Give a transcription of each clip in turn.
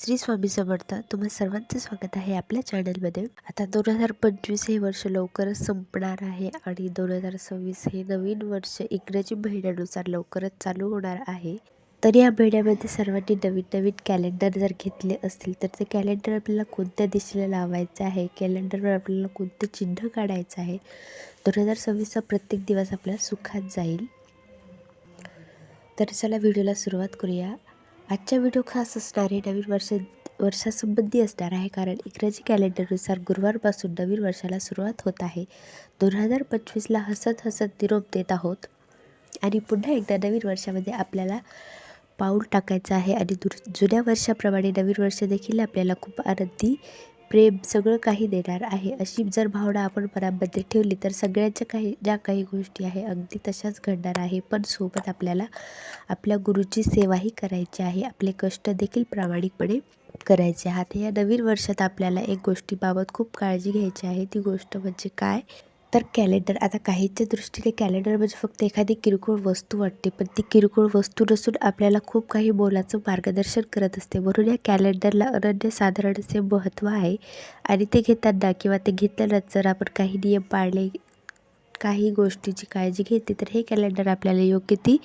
श्री स्वामी समर्थ. तुम्हा सर्वांचं स्वागत आहे आपल्या चॅनलमध्ये. आता दोन हजार पंचवीस हे वर्ष लवकरच संपणार आहे आणि दोन हजार सव्वीस हे नवीन वर्ष इंग्रजी महिन्यानुसार लवकरच चालू होणार आहे. तर या महिन्यामध्ये सर्वांनी नवीन नवीन कॅलेंडर जर घेतले असतील तर ते कॅलेंडर आपल्याला कोणत्या दिशेला लावायचं आहे? कॅलेंडरवर आपल्याला कोणते चिन्ह काढायचं आहे? दोन हजार सव्वीसचा प्रत्येक दिवस आपल्या सुखात जाईल. तर चला व्हिडिओला सुरुवात करूया. आजचा व्हिडिओ खास असणार आहे नवीन वर्ष वर्षासंबंधी असणार आहे. कारण इंग्रजी कॅलेंडरनुसार गुरुवारपासून नवीन वर्षाला सुरुवात होत आहे. दोन हजार पंचवीसला हसत हसत निरोप देत आहोत. आणि पुन्हा एकदा नवीन वर्षामध्ये आपल्याला पाऊल टाकायचं आहे. आणि दुर जुन्या वर्षाप्रमाणे नवीन वर्ष देखील आपल्याला खूप आनंदी प्रेम सगळं काही देणार आहे. अशी जर भावना आपण मनामध्ये ठेवली तर सगळ्यांच्या काही ज्या काही गोष्टी आहे अगदी तशाच घडणार आहे. पण सोबत आपल्याला आपल्या गुरुची सेवाही करायची आहे. आपले कष्ट देखील प्रामाणिकपणे करायचे. आहात या नवीन वर्षात आपल्याला एक गोष्टीबाबत खूप काळजी घ्यायची आहे. ती गोष्ट म्हणजे काय? तर कॅलेंडर आता काहीच्या दृष्टीने कॅलेंडर म्हणजे फक्त एखादी किरकोळ वस्तू वाटते पण ती किरकोळ वस्तू नसून आपल्याला खूप काही मोलाचं मार्गदर्शन करत असते. म्हणून या कॅलेंडरला अनन्यसाधारण असे महत्त्व आहे आणि ते घेताना किंवा ते घेतल्यानंतर आपण काही नियम पाळले काही गोष्टीची काळजी घेते तर हे कॅलेंडर आपल्याला योग्य ती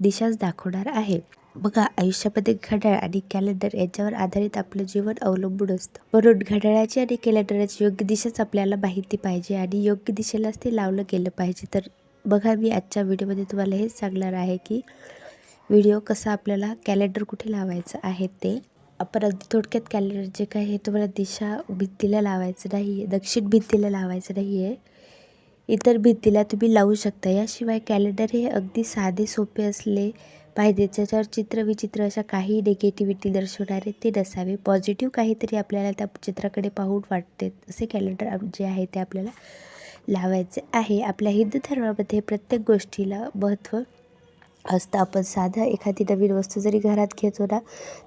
दिशाच दाखवणार आहे. बघा आयुष्यामध्ये घड्याळ आणि कॅलेंडर याच्यावर आधारित आपलं जीवन अवलंबून असतं. म्हणून घड्याळाची आणि कॅलेंडराची योग्य दिशाच आपल्याला माहिती पाहिजे आणि योग्य दिशेलाच ते लावलं गेलं पाहिजे. तर बघा मी आजच्या व्हिडिओमध्ये तुम्हाला हेच सांगणार आहे की व्हिडिओ कसा आपल्याला कॅलेंडर कुठे लावायचं आहे ते. आपण अगदी थोडक्यात कॅलेंडर जे काय हे तुम्हाला दिशा भिंतीला लावायचं नाही आहे दक्षिण भिंतीला लावायचं नाही आहे इतर भिंतीला तुम्ही लावू शकता. याशिवाय कॅलेंडर हे अगदी साधे सोपे असले पाहिजे ज्याच्यावर चित्र विचित्र अशा काही निगेटिव्हिटी दर्शवणारे ते नसावे. पॉझिटिव्ह काहीतरी आपल्याला त्या चित्राकडे पाहून वाटते. असे कॅलेंडर जे आहे ते आपल्याला लावायचे आहे. आपल्या हिंदू धर्मामध्ये प्रत्येक गोष्टीला महत्त्व असतं. आपण साधा एखादी नवीन वस्तू जरी घरात घेतो ना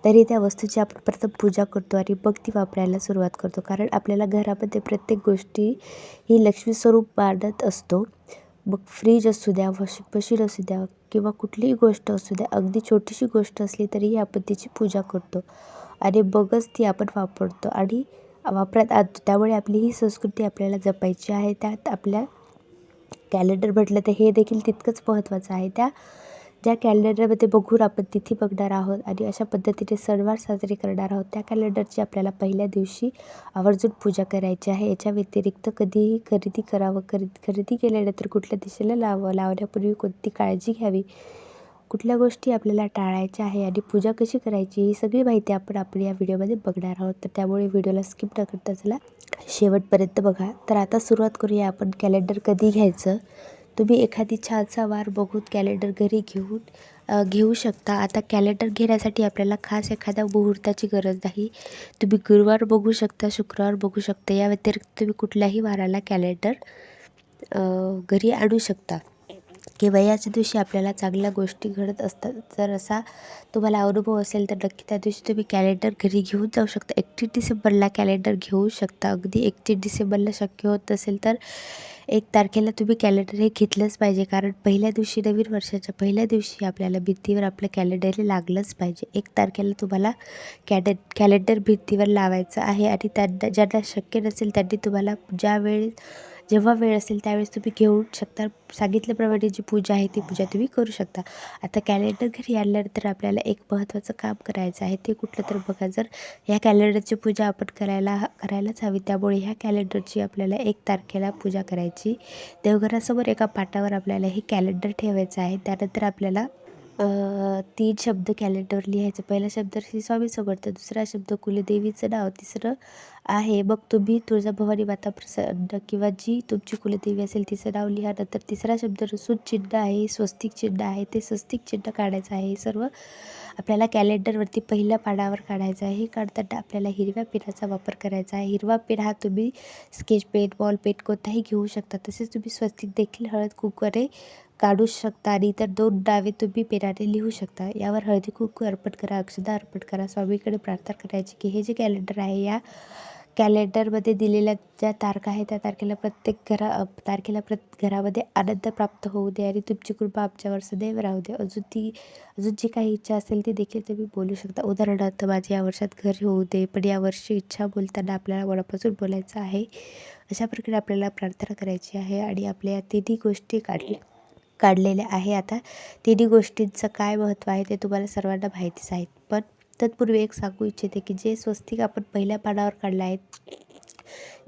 तरी त्या वस्तूची आपण प्रथम पूजा करतो आणि मग ती वापरायला सुरुवात करतो. कारण आपल्याला घरामध्ये प्रत्येक गोष्टी ही लक्ष्मी स्वरूप मानत असतो. मग फ्रीज असू द्या वॉशिंग मशीन असू द्या किंवा कुठलीही गोष्ट असू द्या अगदी छोटीशी गोष्ट असली तरीही आपण तिची पूजा करतो. आणि मगच ती आपण वापरतो आणि वापरात आणतो. त्यामुळे आपली ही संस्कृती आपल्याला जपायची आहे. त्यात आपल्या कॅलेंडर म्हटलं तर हे देखील तितकंच महत्त्वाचं आहे. त्या ज्या कॅलेंडरमध्ये बघून आपण तिथी बघणार आहोत आणि अशा पद्धतीने सणवार साजरे करणार आहोत त्या कॅलेंडरची आपल्याला पहिल्या दिवशी आवर्जून पूजा करायची आहे. याच्या व्यतिरिक्त कधीही खरेदी करावं खरेदी खरेदी केल्यानंतर कुठल्या दिशेला लावावं लावण्यापूर्वी कोणती काळजी घ्यावी कुठल्या गोष्टी आपल्याला टाळायच्या आहे आणि पूजा कशी करायची ही सगळी माहिती आपण आपण या व्हिडिओमध्ये बघणार आहोत. तर त्यामुळे व्हिडिओला स्किप न करता चला शेवटपर्यंत बघा. तर आता सुरुवात करूया आपण कॅलेंडर कधी घ्यायचं? तुम्ही एखादी छानसा वार बघून कॅलेंडर घरी घेऊन घेऊ शकता. आता कॅलेंडर घेण्यासाठी आपल्याला खास एखाद्या मुहूर्ताची गरज नाही. तुम्ही गुरुवार बघू शकता शुक्रवार बघू शकता. या व्यतिरिक्त तुम्ही कुठल्याही वाराला कॅलेंडर घरी आणू शकता. किंवा याच दिवशी आपल्याला चांगल्या गोष्टी घडत असतात. जर असा तुम्हाला अनुभव असेल तर नक्की त्या दिवशी तुम्ही कॅलेंडर घरी घेऊन जाऊ शकता. एकतीस डिसेंबरला कॅलेंडर घेऊ शकता. अगदी एकतीस डिसेंबरला शक्य होत असेल तर एक तारखेला तुम्ही कॅलेंडर हे घेतलंच पाहिजे. कारण पहिल्या दिवशी नवीन वर्षाच्या पहिल्या दिवशी आपल्याला भिंतीवर आपलं कॅलेंडर हे लागलंच पाहिजे. एक तारखेला तुम्हाला कॅडे कॅलेंडर भिंतीवर लावायचं आहे आणि त्यांना ज्यांना शक्य नसेल त्यांनी तुम्हाला ज्यावेळी जेव्हा वेळ असेल त्यावेळेस तुम्ही घेऊ शकता. सांगितल्याप्रमाणे जी पूजा आहे ती पूजा तुम्ही करू शकता. आता कॅलेंडर घरी आल्यानंतर आपल्याला एक महत्त्वाचं काम करायचं आहे ते कुठलं तर बघा. जर ह्या कॅलेंडरची पूजा आपण करायला करायलाच हवी त्यामुळे ह्या कॅलेंडरची आपल्याला एक तारखेला पूजा करायची. देवघरासमोर एका पाटावर आपल्याला हे कॅलेंडर ठेवायचं आहे. त्यानंतर आपल्याला तीन शब्द कॅलेंडरवर लिहायचं. पहिला शब्द श्री स्वामी समर्थ दुसरा शब्द कुलदेवीचं नाव तिसरं आहे मग तुम्ही तुळजाभवानी माता प्रसन्न किंवा जी तुमची कुलदेवी असेल तिचं नाव लिहा. नंतर तिसरा शब्द रसून चिन्ह आहे स्वस्तिक चिन्ह आहे ते स्वस्तिक चिन्ह काढायचं आहे. हे सर्व आपल्याला कॅलेंडरवरती पहिल्या पानावर काढायचं आहे. हे काढताना आपल्याला हिरव्या पेनाचा वापर करायचा आहे. हिरवा पेन हा तुम्ही स्केच पेन बॉल पेन कोणताही घेऊ शकता. तसेच तुम्ही स्वस्तिक देखील हळद कुकरे काढू शकता आणि इतर दोन डावे तुम्ही पेनाने लिहू शकता. यावर हळदी कुंकू अर्पण करा अक्षदा अर्पण करा. स्वामीकडे प्रार्थना करायची की हे जे कॅलेंडर आहे या कॅलेंडरमध्ये दिलेल्या ज्या तारखा आहेत त्या तारखेला प्रत्येक घरा तारखेला प्रत घरामध्ये आनंद प्राप्त होऊ दे आणि तुमची कृपा आमच्यावर सदैव राहू दे. अजून ती अजून जी काही इच्छा असेल ती देखील तुम्ही बोलू शकता. उदाहरणार्थ माझी या वर्षात घर होऊ दे पण या वर्षी इच्छा बोलताना आपल्याला मनापासून बोलायचं आहे. अशा प्रकारे आपल्याला प्रार्थना करायची आहे आणि आपल्या या तिन्ही गोष्टी काढल्या. काढलेले आहे आता. तिन्ही गोष्टींचं काय महत्त्व आहे ते तुम्हाला सर्वांना माहितीच आहे. पण तत्पूर्वी एक सांगू इच्छिते की जे स्वस्तिक आपण पहिल्या पानावर काढलं आहे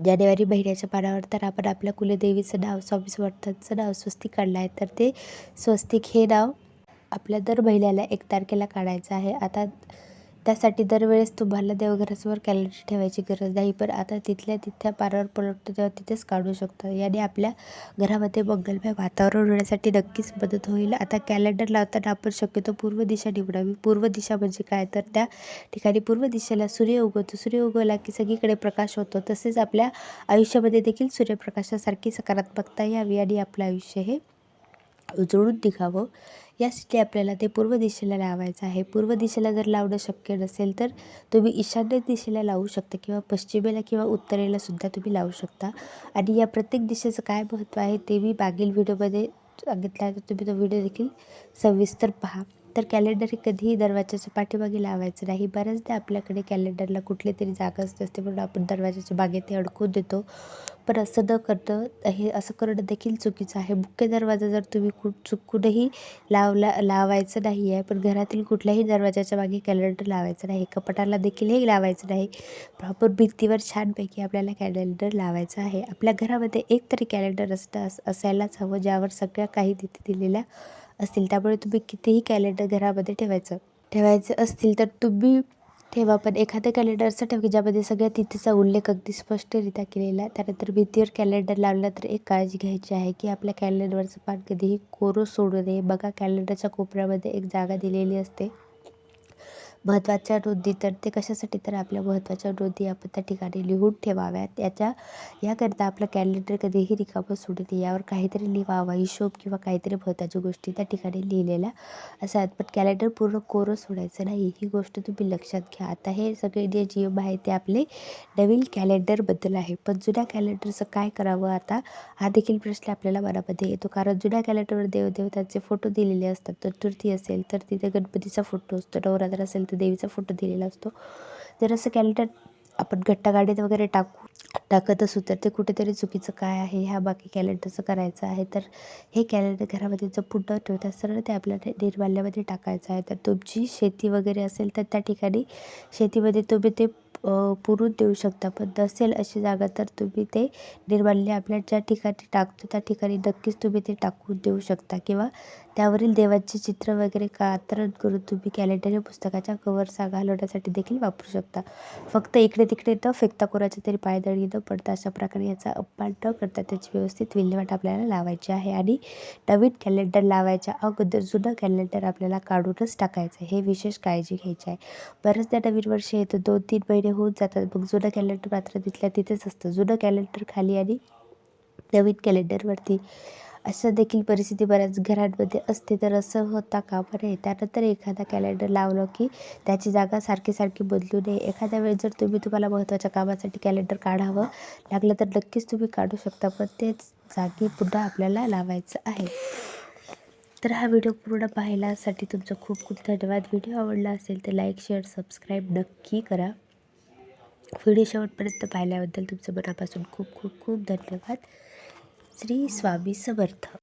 जानेवारी महिन्याच्या पानावर तर आपण आपल्या कुलदेवीचं नाव स्वामी समर्थांचं नाव स्वस्तिक काढलं आहे. तर ते स्वस्तिक हे नाव आपल्या दर महिन्याला एक तारखेला काढायचं आहे. आता त्यासाठी दरवेळेस तुम्हाला देवघरासमोर कॅलेंडर ठेवायची गरज नाही पण आता तिथल्या तिथल्या पारावर पलटतो तेव्हा तिथेच काढू शकतो. याने आपल्या घरामध्ये मंगलमय वातावरण होण्यासाठी नक्कीच मदत होईल. आता कॅलेंडर लावताना आपण शक्यतो पूर्व दिशा निवडावी. पूर्व दिशा म्हणजे काय? तर त्या ठिकाणी पूर्व दिशेला सूर्य उगवतो. सूर्य उगवला की सगळीकडे प्रकाश होतो. तसेच आपल्या आयुष्यामध्ये देखील सूर्यप्रकाशासारखी सकारात्मकता यावी आणि आपलं आयुष्य हे उजळून निघावं यासाठी आपल्याला ते पूर्व दिशेला लावायचं आहे. पूर्व दिशेला जर लावणं शक्य नसेल तर तुम्ही ईशान्य दिशेला लावू शकता किंवा पश्चिमेला किंवा उत्तरेला सुद्धा तुम्ही लावू शकता. आणि या प्रत्येक दिशेचं काय महत्त्व आहे ते मी मागील व्हिडिओमध्ये सांगितलं आहे. तर तुम्ही तो व्हिडिओ देखील सविस्तर पहा. तर कॅलेंडर हे कधीही दरवाजाच्या पाठीमागे लावायचं नाही. बऱ्याचदा आपल्याकडे कॅलेंडरला कुठली तरी जागाच नसते म्हणून आपण दरवाजाच्या बागेत ते अडकून देतो. पण असं न करणं हे असं करणं देखील चुकीचं आहे. मुख्य दरवाजा जर तुम्ही कु चुकूनही लावला लावायचं नाही आहे पण घरातील कुठल्याही दरवाजाच्या मागे कॅलेंडर लावायचं नाही कपाटाला देखील हे लावायचं नाही. प्रॉपर भिंतीवर छानपैकी आपल्याला कॅलेंडर लावायचं आहे. आपल्या घरामध्ये एक तरी कॅलेंडर असतं असायलाच हवं ज्यावर सगळ्या काही तिथे दिलेल्या असतील. त्यामुळे तुम्ही कितीही कॅलेंडर घरामध्ये ठेवायचं ठेवायचं असतील तर तुम्ही ठेवा पण एखादं कॅलेंडर असं ठेवा की ज्यामध्ये सगळ्या तिथीचा उल्लेख अगदी स्पष्टरित्या केलेला आहे. त्यानंतर भिंतीवर कॅलेंडर लावला तर एक काळजी घ्यायची आहे की आपल्या कॅलेंडरवरचं पान कधीही कोरं सोडू नये. बघा कॅलेंडरच्या कोपऱ्यामध्ये एक जागा दिलेली असते. महत्त्वाच्या नोंदी तर ते कशासाठी? तर आपल्या महत्त्वाच्या नोंदी आपण त्या ठिकाणी लिहून ठेवाव्यात. याच्या याकरिता आपलं कॅलेंडर कधीही रिकामं सोडू नये यावर काहीतरी लिहावा हिशोब किंवा काहीतरी महत्त्वाच्या गोष्टी त्या ठिकाणी लिहिलेल्या असतात. पण कॅलेंडर पूर्ण कोरं सोडायचं नाही. ही गोष्ट तुम्ही लक्षात घ्या. आता हे सगळे जे नियम आहे ते आपले नवीन कॅलेंडरबद्दल आहे. पण जुन्या कॅलेंडरचं काय करावं आता? हा देखील प्रश्न आपल्याला मनामध्ये येतो. कारण जुन्या कॅलेंडरवर देवदेवतांचे फोटो दिलेले असतात. तर तुर्ती असेल तर तिथे गणपतीचा फोटो असतो. नवरात्र असेल तर देवीचा फोटो दिलेला असतो. जर असं कॅलेंडर आपण घट्टा गाडीत वगैरे टाकू टाकत असू तर ते कुठेतरी चुकीचं काय आहे ह्या बाकी कॅलेंडरचं करायचं आहे. तर हे कॅलेंडर घरामध्ये जर पुढं ठेवता सरळ ते आपल्याला निर्माल्यामध्ये टाकायचं आहे. तर तुमची शेती वगैरे असेल तर त्या ठिकाणी शेतीमध्ये तुम्ही ते पुरून देऊ शकता. पण नसेल अशी जागा तर तुम्ही ते निर्माल्य आपल्या ज्या ठिकाणी टाकतो त्या ठिकाणी नक्कीच तुम्ही ते टाकून देऊ शकता. किंवा त्यावरील देवाचे चित्र वगैरे कात्रण करून तुम्ही कॅलेंडर या पुस्तकाच्या कवरचा घालवण्यासाठी देखील वापरू शकता. फक्त इकडे तिकडे न फेकता कोणाच्या तरी पायदळी न पडता अशा प्रकारे याचा अपमान न करता त्याची व्यवस्थित विल्हेवाट आपल्याला लावायची आहे आणि नवीन कॅलेंडर लावायच्या अगोदर जुनं कॅलेंडर आपल्याला काढूनच टाकायचं आहे. हे विशेष काळजी घ्यायची आहे. बऱ्याचदा नवीन वर्ष येतं दोन तीन महिने होऊन जातात. मग जुनं कॅलेंडर मात्र तिथल्या तिथेच असतं. जुनं कॅलेंडर खाली आणि नवीन कॅलेंडरवरती असं देखील परिस्थिती बऱ्याच घरांमध्ये असते. तर असं होता का? बरं त्यानंतर एखादा कॅलेंडर लावलं की त्याची जागा सारखी सारखी बदलू नये. एखाद्या वेळेस जर तुम्ही तुम्हाला महत्त्वाच्या कामासाठी कॅलेंडर काढावं लागलं तर नक्कीच तुम्ही काढू शकता. पण तेच जागी पुन्हा आपल्याला लावायचं आहे. तर हा व्हिडिओ पूर्ण पाहिल्यासाठी तुमचं खूप खूप धन्यवाद. व्हिडिओ आवडला असेल तर लाईक शेअर सबस्क्राईब नक्की करा. व्हिडिओ शेवटपर्यंत पाहिल्याबद्दल तुमचं मनापासून खूप खूप खूप धन्यवाद. श्री स्वामी समर्थ.